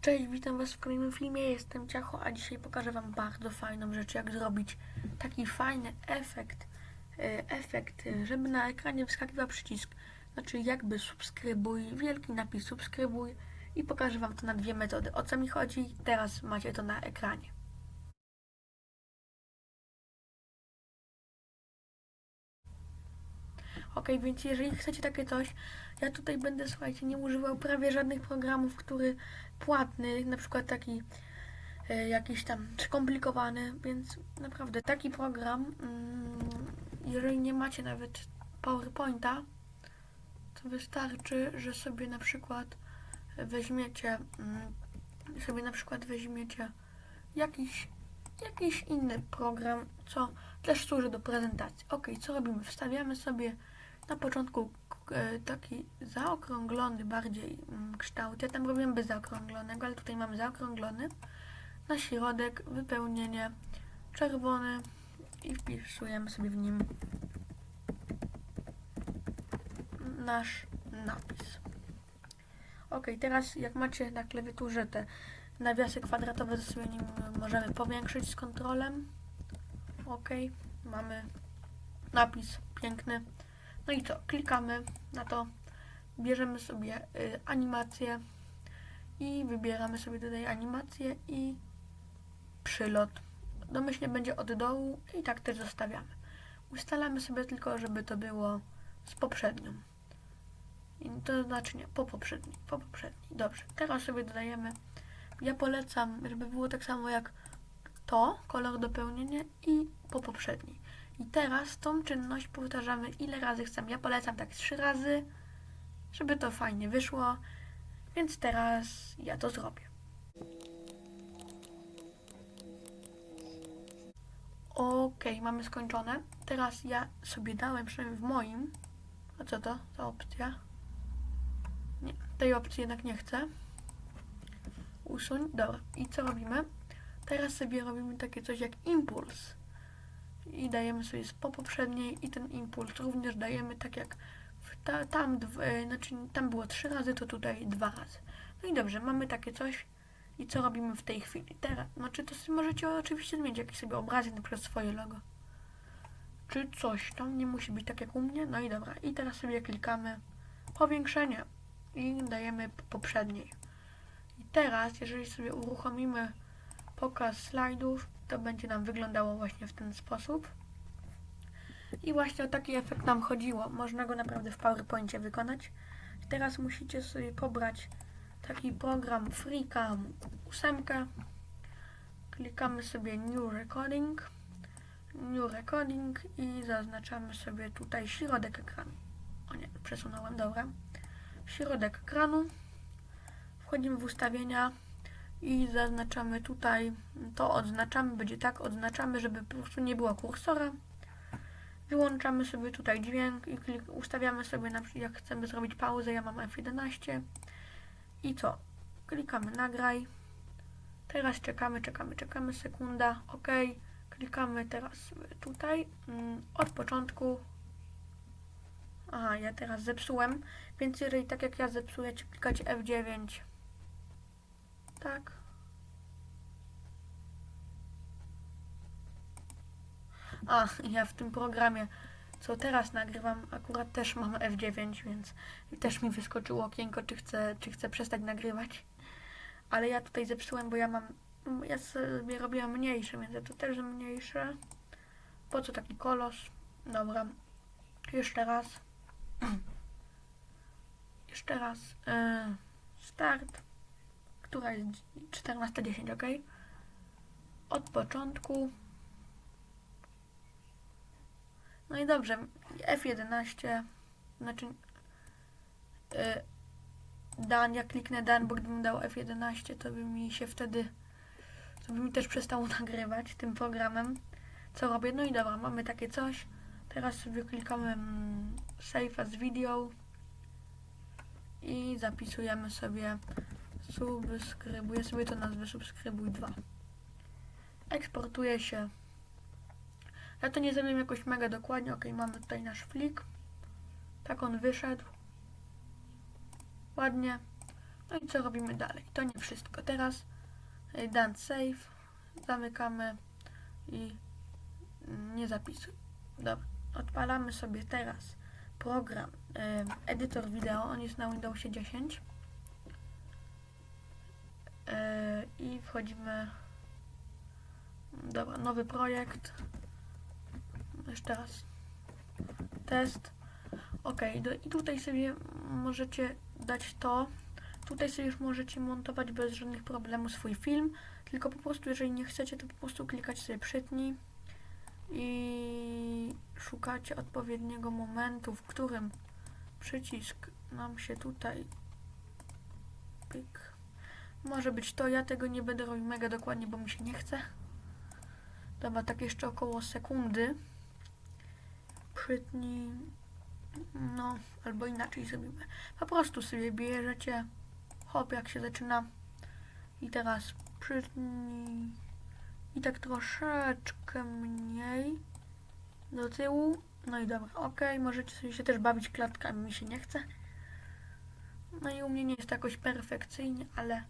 Cześć, witam Was w kolejnym filmie. Jestem Ciacho, a dzisiaj pokażę Wam bardzo fajną rzecz, jak zrobić taki fajny efekt, e, efekt, e, żeby na ekranie wyskakiwał przycisk. Znaczy jakby subskrybuj, wielki napis subskrybuj i pokażę Wam to na dwie metody. O co mi chodzi? Teraz macie to na ekranie. Ok, więc jeżeli chcecie takie coś, ja tutaj będę, słuchajcie, nie używał prawie żadnych programów, który płatny, na przykład taki e, jakiś tam skomplikowany, więc naprawdę taki program, mm, jeżeli nie macie nawet PowerPointa, to wystarczy, że sobie na przykład weźmiecie, mm, sobie na przykład weźmiecie jakiś, jakiś inny program, co też służy do prezentacji. Ok, co robimy? Wstawiamy sobie na początku e, taki zaokrąglony bardziej mm, kształt. Ja tam robiłem bez zaokrąglonego, ale tutaj mamy zaokrąglony. Na środek wypełnienie czerwony i wpisujemy sobie w nim nasz napis. Ok, teraz jak macie na klawiaturze te nawiasy kwadratowe, to sobie nim możemy powiększyć z kontrolem. Ok, mamy napis piękny. No i co? Klikamy na to, bierzemy sobie y, animację i wybieramy sobie tutaj animację i przylot. Domyślnie będzie od dołu i tak też zostawiamy. Ustalamy sobie tylko, żeby to było z poprzednią. I to znaczy nie, po poprzedniej, po poprzedniej. Dobrze, teraz sobie dodajemy. Ja polecam, żeby było tak samo jak to, kolor dopełnienie i po poprzedniej. I teraz tą czynność powtarzamy ile razy chcemy. Ja polecam tak trzy razy, żeby to fajnie wyszło. Więc teraz ja to zrobię. Ok, mamy skończone. Teraz ja sobie dałem, przynajmniej w moim. A co to za opcja? Nie, tej opcji jednak nie chcę. Usuń. Dobra. I co robimy? Teraz sobie robimy takie coś jak impuls i dajemy sobie po poprzedniej i ten impuls również dajemy tak jak ta, tam, e, znaczy tam było trzy razy, to tutaj dwa razy. No i dobrze, mamy takie coś i co robimy w tej chwili? Teraz, znaczy to możecie oczywiście zmienić jakiś sobie obrazek, na przykład swoje logo. Czy coś tam, nie musi być tak jak u mnie. No i dobra, i teraz sobie klikamy powiększenie i dajemy po poprzedniej. I teraz, jeżeli sobie uruchomimy pokaz slajdów, to będzie nam wyglądało właśnie w ten sposób. I właśnie o taki efekt nam chodziło. Można go naprawdę w PowerPoincie wykonać. Teraz musicie sobie pobrać taki program FreeCam 8. Klikamy sobie New Recording. New Recording i zaznaczamy sobie tutaj środek ekranu. O nie, przesunąłem, dobra. Środek ekranu. Wchodzimy w ustawienia i zaznaczamy tutaj, to odznaczamy, będzie tak, odznaczamy, żeby po prostu nie było kursora. Wyłączamy sobie tutaj dźwięk i klik, ustawiamy sobie, na, jak chcemy zrobić pauzę, ja mam F11 i co? Klikamy nagraj. Teraz czekamy, czekamy, czekamy, sekunda, ok. Klikamy teraz tutaj mm, od początku. Aha, ja teraz zepsułem, więc jeżeli tak jak ja zepsuję, klikać F9 tak. A, ja w tym programie, co teraz nagrywam, akurat też mam F9, więc też mi wyskoczyło okienko, czy chcę, czy chcę przestać nagrywać. Ale ja tutaj zepsułem, bo ja mam, ja sobie robiłam mniejsze, więc ja to też mniejsze. Po co taki kolos? Dobra. Jeszcze raz. Jeszcze raz. Yy, start która jest 14.10, ok? Od początku. No i dobrze, F11, znaczy yy, Dan, jak kliknę Dan, bo gdybym dał F11, to by mi się wtedy, to by mi też przestało nagrywać tym programem, co robię. No i dobra, mamy takie coś. Teraz sobie klikamy mm, Save as Video i zapisujemy sobie subskrybuję sobie to nazwę subskrybuj 2. Eksportuje się. Ja to nie zrobiłem jakoś mega dokładnie. Ok, mamy tutaj nasz flik. Tak on wyszedł. Ładnie. No i co robimy dalej? To nie wszystko. Teraz done save, zamykamy i nie zapisuj. Dobra, odpalamy sobie teraz program edytor wideo, on jest na Windowsie 10 y, i wchodzimy. Dobra, nowy projekt. Jeszcze raz. Test. Ok, do, i tutaj sobie możecie dać to. Tutaj sobie już możecie montować bez żadnych problemów swój film. Tylko po prostu jeżeli nie chcecie to po prostu klikacie sobie przytnij i szukacie odpowiedniego momentu, w którym przycisk nam się tutaj pyk. Może być to, ja tego nie będę robił mega dokładnie, bo mi się nie chce. Dobra, tak jeszcze około sekundy. Przytnij. No, albo inaczej zrobimy. Po prostu sobie bierzecie. Hop, jak się zaczyna. I teraz przytnij. I tak troszeczkę mniej do tyłu. No i dobra, ok, możecie sobie się też bawić klatkami, mi się nie chce. No i u mnie nie jest jakoś perfekcyjnie, ale...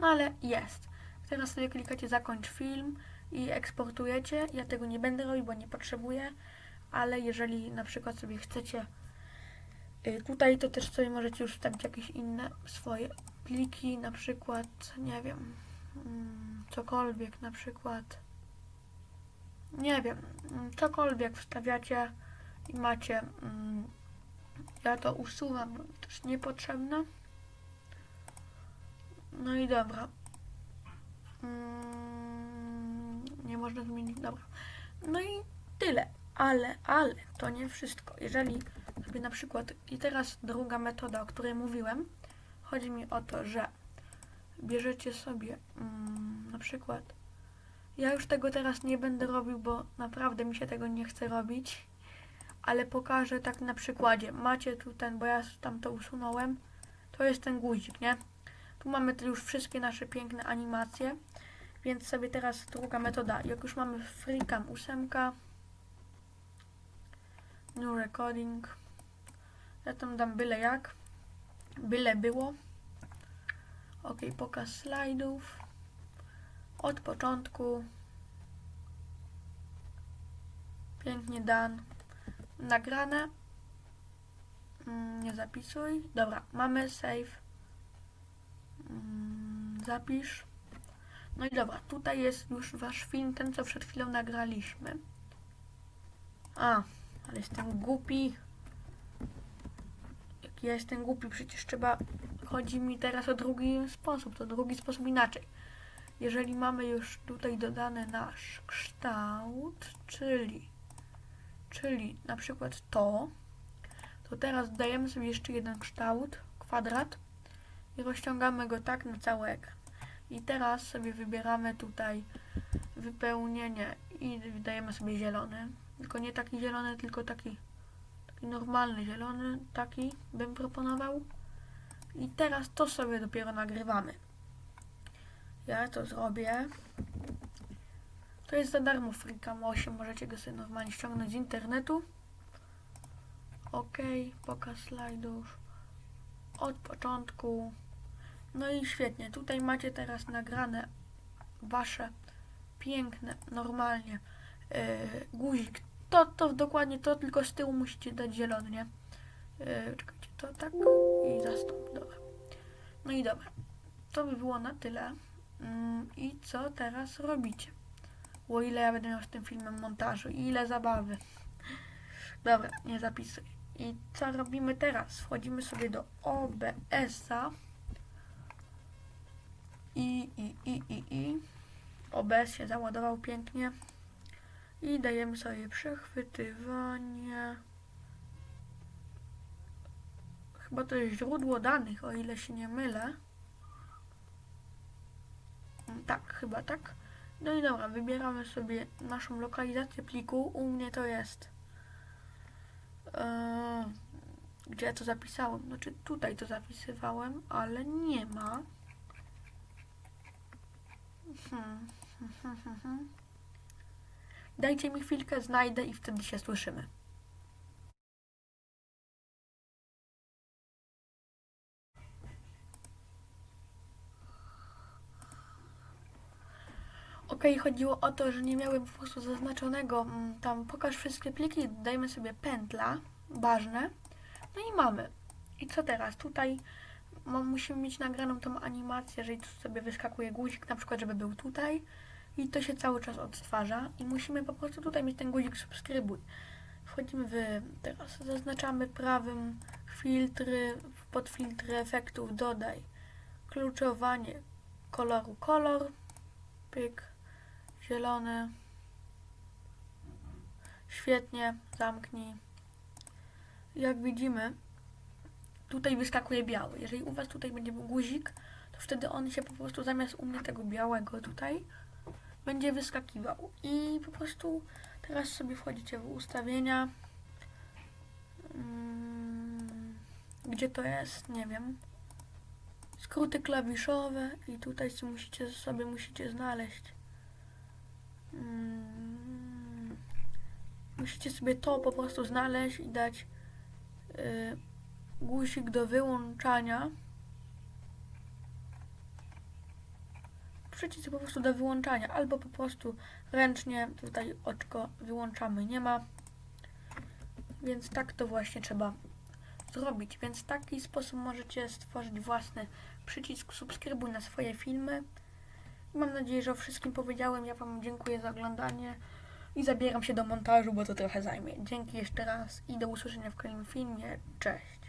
No ale jest. Teraz sobie klikacie zakończ film i eksportujecie. Ja tego nie będę robić, bo nie potrzebuję, ale jeżeli na przykład sobie chcecie y, tutaj, to też sobie możecie już wstawić jakieś inne swoje pliki, na przykład, nie wiem, mm, cokolwiek, na przykład, nie wiem, mm, cokolwiek wstawiacie i macie, mm, ja to usuwam, bo to jest niepotrzebne. No i dobra. Mm, nie można zmienić, dobra. No i tyle, ale, ale to nie wszystko. Jeżeli sobie na przykład, i teraz druga metoda, o której mówiłem, chodzi mi o to, że bierzecie sobie mm, na przykład. Ja już tego teraz nie będę robił, bo naprawdę mi się tego nie chce robić, ale pokażę tak na przykładzie. Macie tu ten, bo ja tam to usunąłem. To jest ten guzik, nie? Tu mamy już wszystkie nasze piękne animacje, więc sobie teraz druga metoda. Jak już mamy FreeCam 8, New Recording, ja tam dam byle jak, byle było. Ok, pokaz slajdów. Od początku. Pięknie dan. Nagrane. Mm, Nie zapisuj. Dobra, mamy save. Mm, Zapisz. No i dobra, tutaj jest już wasz film, ten co przed chwilą nagraliśmy. A, ale jestem głupi. Jak ja jestem głupi, przecież trzeba chodzi mi teraz o drugi sposób, to drugi sposób inaczej. Jeżeli mamy już tutaj dodany nasz kształt, czyli, czyli na przykład to, to teraz dajemy sobie jeszcze jeden kształt, kwadrat i rozciągamy go tak na cały ekran. I teraz sobie wybieramy tutaj wypełnienie i dajemy sobie zielony, tylko nie taki zielony, tylko taki, taki normalny zielony, taki bym proponował. I teraz to sobie dopiero nagrywamy. Ja to zrobię. To jest za darmo FreeCam 8, możecie go sobie normalnie ściągnąć z internetu. Ok, pokaz slajdów od początku. No i świetnie, tutaj macie teraz nagrane wasze piękne, normalnie yy, guzik. To, to dokładnie to, tylko z tyłu musicie dać zielony, nie? Yy, czekajcie, to tak i zastąp, dobra. No i dobra, to by było na tyle. Mm, I co teraz robicie? O ile ja będę miał z tym filmem montażu ile zabawy. Dobra, nie zapisuj. I co robimy teraz? Wchodzimy sobie do OBS-a. I, i, i, i, i. OBS się załadował pięknie. I dajemy sobie przechwytywanie. Chyba to jest źródło danych, o ile się nie mylę. Mm, Tak, chyba tak. No i dobra, wybieramy sobie naszą lokalizację pliku. U mnie to jest. Eee, gdzie ja to zapisałem? Znaczy tutaj to zapisywałem, ale nie ma. Mhm, mhm, mhm. Dajcie mi chwilkę, znajdę i wtedy się słyszymy. OK, chodziło o to, że nie miałem po prostu zaznaczonego mm, tam pokaż wszystkie pliki, dajmy sobie pętla, ważne. No i mamy. I co teraz? Tutaj musimy mieć nagraną tą animację, jeżeli tu sobie wyskakuje guzik, na przykład, żeby był tutaj. I to się cały czas odtwarza. I musimy po prostu tutaj mieć ten guzik subskrybuj. Wchodzimy w, teraz zaznaczamy prawym filtry, pod filtry efektów dodaj kluczowanie koloru kolor, pyk, zielony, świetnie, zamknij. Jak widzimy, tutaj wyskakuje biały. Jeżeli u Was tutaj będzie był guzik, to wtedy on się po prostu zamiast u mnie tego białego tutaj będzie wyskakiwał. I po prostu teraz sobie wchodzicie w ustawienia. Mm, Gdzie to jest? Nie wiem. Skróty klawiszowe i tutaj musicie, sobie musicie znaleźć. Mm, musicie sobie to po prostu znaleźć i dać y, guzik do wyłączania. Przycisk po prostu do wyłączania, albo po prostu ręcznie tutaj oczko wyłączamy. Nie ma. Więc tak to właśnie trzeba zrobić. Więc w taki sposób możecie stworzyć własny przycisk subskrybuj na swoje filmy. Mam nadzieję, że o wszystkim powiedziałem. Ja Wam dziękuję za oglądanie i zabieram się do montażu, bo to trochę zajmie. Dzięki jeszcze raz i do usłyszenia w kolejnym filmie. Cześć!